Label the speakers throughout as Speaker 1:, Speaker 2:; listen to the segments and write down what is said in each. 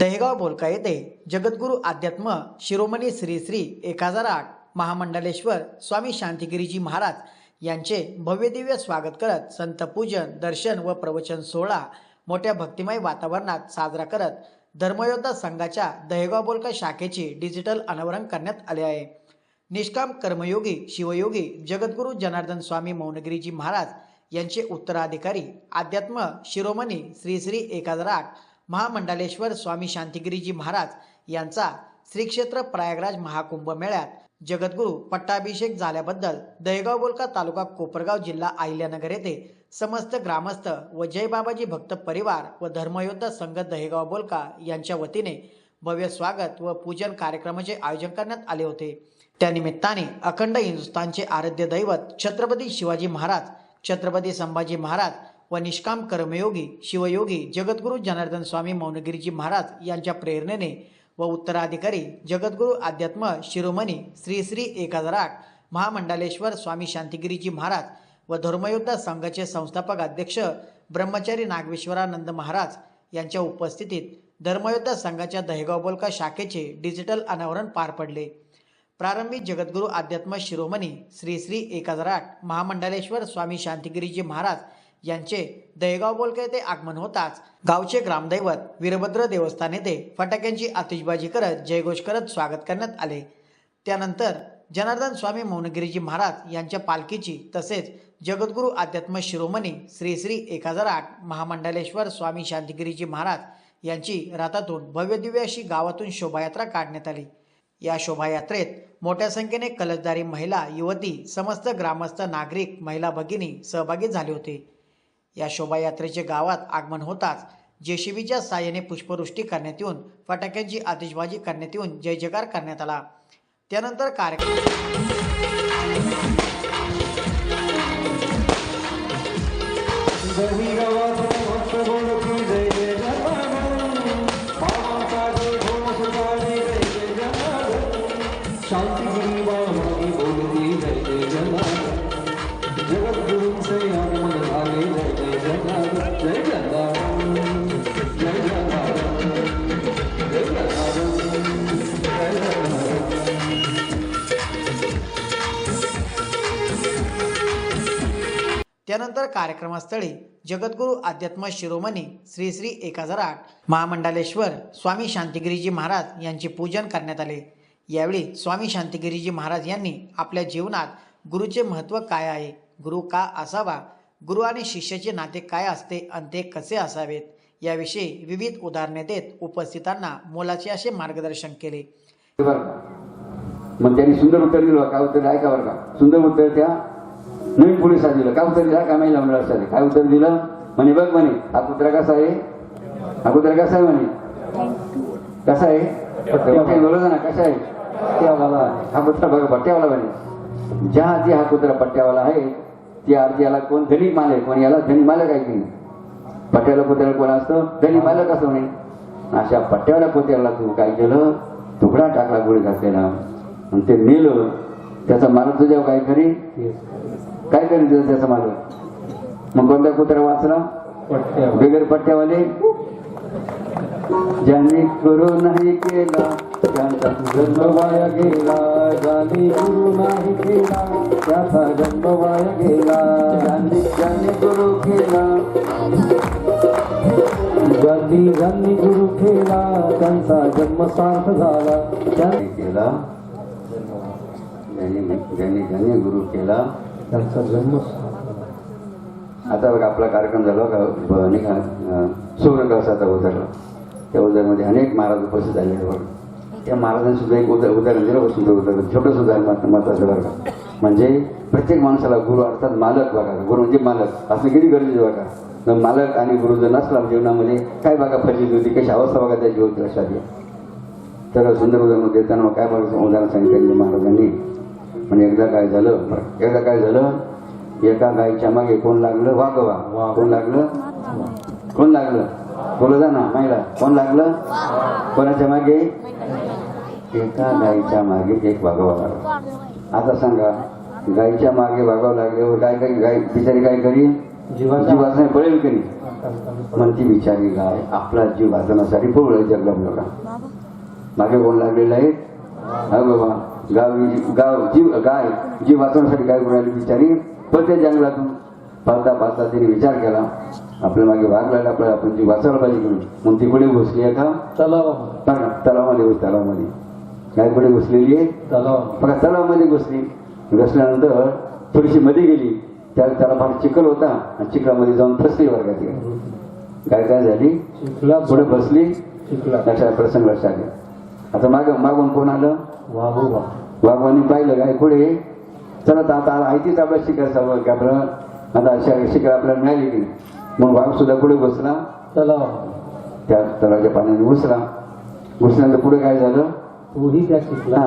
Speaker 1: दहेगाव बोलका येथे जगद्गुरू अध्यात्म शिरोमणी श्री श्री एक हजार आठ महामंडलेश्वर स्वामी शांतिगिरीजी महाराज यांचे भव्यदिव्य स्वागत करत संत पूजन दर्शन व प्रवचन सोहळा मोठ्या भक्तिमय वातावरणात साजरा करत धर्मयोद्धा संघाच्या दहेगाव बोलका शाखेचे डिजिटल अनावरण करण्यात आले आहे. निष्काम कर्मयोगी शिवयोगी जगद्गुरू जनार्दन स्वामी मौनगिरीजी महाराज यांचे उत्तराधिकारी अध्यात्म शिरोमणी श्री श्री एक हजार आठ महामंडलेश्वर स्वामी शांतिगिरीजी महाराज यांचा श्रीक्षेत्र प्रयागराज महाकुंभ मेळ्यात जगद्गुरू पट्टाभिषेक झाल्याबद्दल दहेगाव बोलका तालुका कोपरगाव जिल्हा अहिल्यानगर येथे समस्त ग्रामस्थ व जयबाबाजी भक्त परिवार व धर्मयोद्धा संघ दहेगाव बोलका यांच्या वतीने भव्य स्वागत व पूजन कार्यक्रमाचे आयोजन करण्यात आले होते. त्यानिमित्ताने अखंड हिंदुस्थानचे आराध्य दैवत छत्रपती शिवाजी महाराज छत्रपती संभाजी महाराज व निष्काम कर्मयोगी शिवयोगी जगद्गुरू जनार्दन स्वामी मौनगिरीजी महाराज यांच्या प्रेरणेने व उत्तराधिकारी जगद्गुरू अध्यात्म शिरोमणी श्री श्री एक हजार आठ महामंडलेश्वर स्वामी शांतिगिरीजी महाराज व धर्मयोद्धा संघाचे संस्थापक अध्यक्ष ब्रह्मचारी नागेश्वरानंद महाराज यांच्या उपस्थितीत धर्मयोद्धा संघाच्या दहेगाव बोलका शाखेचे डिजिटल अनावरण पार पडले. प्रारंभी जगद्गुरू अध्यात्म शिरोमणी श्री श्री एक हजार आठ महामंडलेश्वर स्वामी शांतिगिरीजी महाराज यांचे दहेगाव बोलके येथे आगमन होताच गावचे ग्रामदैवत वीरभद्र देवस्थान येथे फटाक्यांची आतिषबाजी करत जयघोष करत स्वागत करण्यात आले. त्यानंतर जनार्दन स्वामी मौनगिरीजी महाराज यांच्या पालखीची तसेच जगद्गुरू आध्यात्म शिरोमणी श्री श्री एक हजार आठ महामंडलेश्वर स्वामी शांतिगिरीजी महाराज यांची रथातून भव्यदिव्य अशी गावातून शोभायात्रा काढण्यात आली. या शोभायात्रेत मोठ्या संख्येने कलशधारी महिला युवती समस्त ग्रामस्थ नागरिक महिला भगिनी सहभागी झाले होते. या शोभायात्रेचे गावात आगमन होताच जेसीबीच्या साहाय्याने पुष्पवृष्टी करण्यात येऊन फटाक्यांची आतिषबाजी करण्यात येऊन जय जयकार करण्यात आला. त्यानंतर कार्यक्रम
Speaker 2: शांतिगिरी बोलती जय जय जगद्गुरूंचे आगमन झाले जय
Speaker 1: त्यानंतर कार्यक्रमस्थळी जगद्गुरू अध्यात्म शिरोमणी श्री श्री एक हजार आठ महामंडालेश्वर स्वामी शांतिगिरीजी महाराज यांचे पूजन करण्यात आले. यावेळी स्वामी शांतिगिरीजी महाराज यांनी आपल्या जीवनात गुरुचे महत्त्व काय आहे? गुरु का असावा? गुरु आणि शिष्याचे नाते काय असते आणि ते कसे असावेत? याविषयी विविध उदाहरणे देत उपस्थितांना मोलाचे असे मार्गदर्शन केले.
Speaker 3: मग त्यांनी सुंदर उत्तर दिलं. काय उत्तर? ऐका बरं का. सुंदर उत्तर त्या नवीन पोलिसात दिलं काय उत्तर दिलं काय महिला मंडळासाठी काय उत्तर दिलं? म्हणे बघ म्हणे हा कुत्रा कसा आहे? हा कुत्रा कसा आहे म्हणे? कसा आहे? बोलत ना कसा आहे? पट्ट्यावाला हा कुत्रा बघा पट्ट्यावाला म्हणे. ज्या आधी हा कुत्रा पट्ट्यावाला आहे त्या आधी याला कोण धनी मालक म्हणे याला धनी मालक आहे की नाही? पट्ट्याला कुत्र्याला कोण असतं? धनी मालक असं म्हणे. अशा पट्ट्यावाल्या कुत्र्याला तू काय केलं? तुकडा टाकला गोळी घातलेला आणि ते नेलं त्याचा मारत तुझ्या काय खरी काय करी तुझं त्याचा मालक? मग कोणता कुत्रा वाचला? बिगर पट्ट्यावाले? ज्यांनी करू नाही केला त्यांचा
Speaker 2: जन्म वाया गेला. ज्याने गुरु नाही केला त्याचा जन्म वाया गेला.
Speaker 3: ज्यांनी ज्यांनी गुरु केला.
Speaker 2: ज्यांनी ज्यांनी गुरु केला त्यांचा जन्म सार्थ झाला. त्या-
Speaker 3: ज्यांनी केला ज्यांनी ज्यांनी गुरु केला
Speaker 2: त्यांचा जन्म
Speaker 3: आता बघा आपला कार्यक्रम झाला का अनेक नाही सुवर्णकळसाचा उतरला त्या उदरमध्ये अनेक महाराज उपस्थित झालेले बघा. त्या महाराजांनी सुद्धा एक उदाहरण उदाहरण दिलं बसून सुद्धा उदाहरण छोटंसं उदाहरण महत्वाचं बरं का म्हणजे प्रत्येक माणसाला गुरु अर्थात मालक बघा. गुरु म्हणजे मालक. असं किती गरजेचं बघा. मग मालक आणि गुरु जर नसला जीवनामध्ये काय बघा फजित होती कशी अवस्था बघा त्याची होती लक्षात घ्या तर सुंदर उदाहरण देताना काय बघा उदाहरण सांगितलं महाराजांनी. म्हणजे एकदा काय झालं? एकदा काय झालं? एका गायीच्या मागे कोण लागलं? वागवा कोण लागलं? कोण लागलं? बोला जा ना महिला कोण लागलं? कोणाच्या मागे? एका गायीच्या मागे एक वागवा लागला. आता सांगा गायीच्या मागे वागावं लागल्यावर काय करी गाय बिचारी काय करी
Speaker 2: जीवाचा
Speaker 3: जीव वाचण्या पळेल की नाही म्हणती बिचारी गाय आपला जीव वाचवण्यासाठी पळू जगला मागे कोण लागलेलं आहे? हा बाबा गाव गाव जीव गाय जीव वाचवण्यासाठी काय बोलायला बिचारी पळते जंगलातून. पाळता पाळता तिने विचार केला. आपल्या मागे वाघ लागला आपल्याला आपण जीव वाचवला पाहिजे म्हणून. म्हणून ती पुढे घुसली आहे का
Speaker 2: तलाव
Speaker 3: तलावामध्ये तलावामध्ये. गाय पुढे घुसलेली आहे.
Speaker 2: तलाव
Speaker 3: तलावामध्ये घुसली. घुसल्यानंतर थोडीशी मध्ये गेली. त्या त्याला फार चिखल होता. आणि चिखलामध्ये जाऊन फसली वर्गात. काय काय झाली?
Speaker 2: शिकला
Speaker 3: पुढे बसली.
Speaker 2: शिकला
Speaker 3: लक्षात प्रसंग लक्षात आता माग मागून कोण आलं? वाघवानी पाहिलं काय पुढे चला आता आता आयतीच आपला शिकार सवय की आपलं आता शि- शिकार आपल्याला मिळाली की नाही. मग वाघ सुद्धा पुढे बसला.
Speaker 2: तलाव
Speaker 3: त्या तलावाच्या पाण्याने घुसला. घुसल्यानंतर पुढे काय झालं?
Speaker 2: तोही त्या शिकला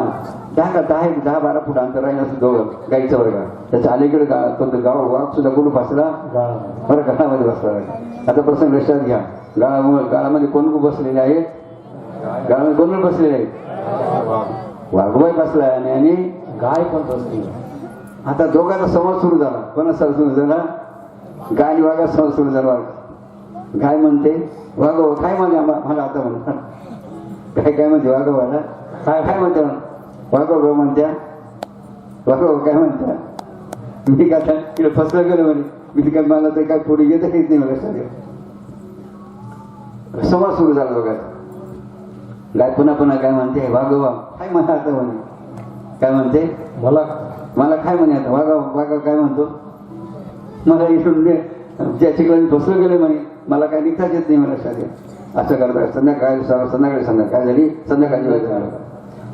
Speaker 3: दहा का दहा एक दहा बारा फूट अंतर राहील असं दोघं गाईचं वर्ग त्याच्या अलीकडे तो गाव वाघ सुद्धा कुठं बसला? बरं गाळामध्ये बसला. आता प्रसंग लक्षात घ्या. गाळामुळे गाळामध्ये कोण कोण बसलेले आहेत गाळामध्ये कोण कोण बसलेले आहेत वाघबाई बसला आणि आणि
Speaker 2: गाय पण बसली.
Speaker 3: आता दोघांचा संवाद सुरू झाला. कोणाचा सुरू झाला? गाय आणि वाघा संवाद सुरू झाला गाय म्हणते वाघो काय आम्हा- मला आता म्हणा. काय काय म्हणते वाघोबाला काय? काय म्हणते वाघो म्हणत्या? वाघो काय म्हणत्या? मी काय तिला फसलं गेलो म्हणे. मी काय मला ते काय पुढे येत येत नाही मला सगळं. संवाद सुरू झाला दोघांचा. गाय पुन्हा पुन्हा काय म्हणते? वाघोबा काय म्हणा आता म्हणे? काय म्हणते?
Speaker 2: मला.
Speaker 3: मला काय म्हणे आता? वागा वागा काय म्हणतो? मला इथून दे. त्या ठिकाणी बसलं गेलं म्हणे मला काय निघताच येत नाही मला शाळेत असं करता संध्याकाळी संध्याकाळी संध्याकाळी. काय झाली? संध्याकाळची वेळ झाला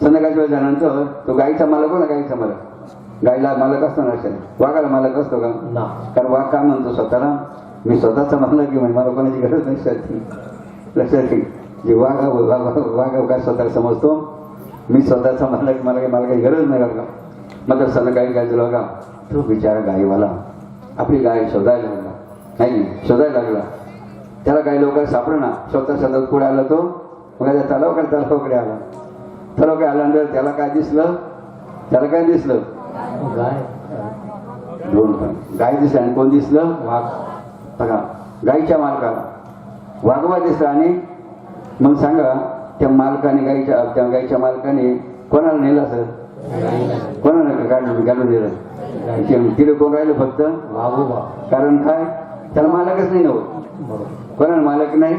Speaker 3: संध्याकाळची वेळ झाल्यानंतर तो गाईचा मालक हो ना गाईचा मालक? गाईला मालक असतो ना शाळेत वाघाला मालक असतो का? कारण वाघ काय म्हणतो स्वतःला? मी स्वतःचा मालक की म्हणे मला कोणाची गरज नाही शाळेत लक्षात ठेव. वाघ वाघ काय स्वतःला समजतो. मी स्वतःचा मालक मला काही मला काही गरज नाही का मग संध्याकाळी काय झालं का तो बिचारा गाईवाला आपली गाय शोधायला लागला. नाही शोधायला लागला. त्याला काही लोक सापडना स्वतः शोधत पुढे आला तो. मग तलावकडे तलावकडे आला? तलावकडे आल्यानंतर त्याला काय दिसलं? त्याला काय दिसलं?
Speaker 2: गाय.
Speaker 3: दोन पण. गाय दिसलं आणि कोण दिसलं?
Speaker 2: वाघ.
Speaker 3: बघा गाईच्या मालकाला. वाघवा दिसला आणि मग सांगा त्या मालकाने गाईच्या त्या गाईच्या मालकाने कोणाला नेलं असेल कोणाला गाडून घालून दिलं. तिथे कोण राहिलं फक्त? कारण काय? त्याला मालकच नाही नव्हतं
Speaker 2: बरोबर.
Speaker 3: कोणाला मालक नाही.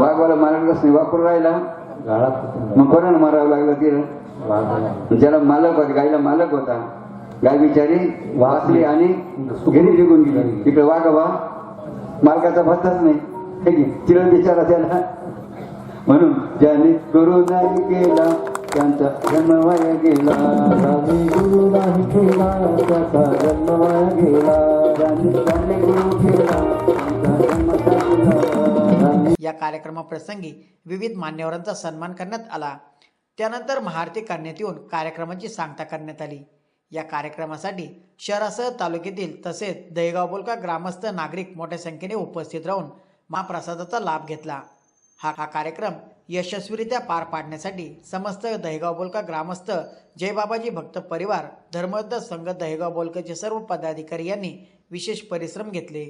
Speaker 3: वाघवाला मालकच नाही. वापरून राहिला. मग कोणाला मारावं लागलं तिला ज्याला मालक होता गाईला मालक होता. गाय बिचारी वाचली आणि घरी निघून गेली. तिकडे वागवा मालकाचा पत्ताच नाही. हे तिला बिचारा त्याला म्हणून ज्याने गुरु नाही गेला त्यांचा जन्मवाया गेला.
Speaker 2: ज्याने गुरु नाही केला त्याचा जन्मवाया गेला.
Speaker 3: ज्याने ज्याने गुरु केला
Speaker 1: या कार्यक्रमाप्रसंगी विविध मान्यवरांचा सन्मान करण्यात आला. त्यानंतर महाआरती करण्यात येऊन कार्यक्रमाची सांगता करण्यात आली. या कार्यक्रमासाठी शहरासह तालुक्यातील तसेच दहेगाव बोलका ग्रामस्थ नागरिक मोठ्या संख्येने उपस्थित राहून महाप्रसादाचा लाभ घेतला. हा हा कार्यक्रम यशस्वीरित्या पार पाडण्यासाठी समस्त दहेगाव बोलका ग्रामस्थ जय बाबाजी भक्त परिवार धर्मयुद्ध संघ दहेगाव बोलकाचे सर्व पदाधिकारी यांनी विशेष परिश्रम घेतले.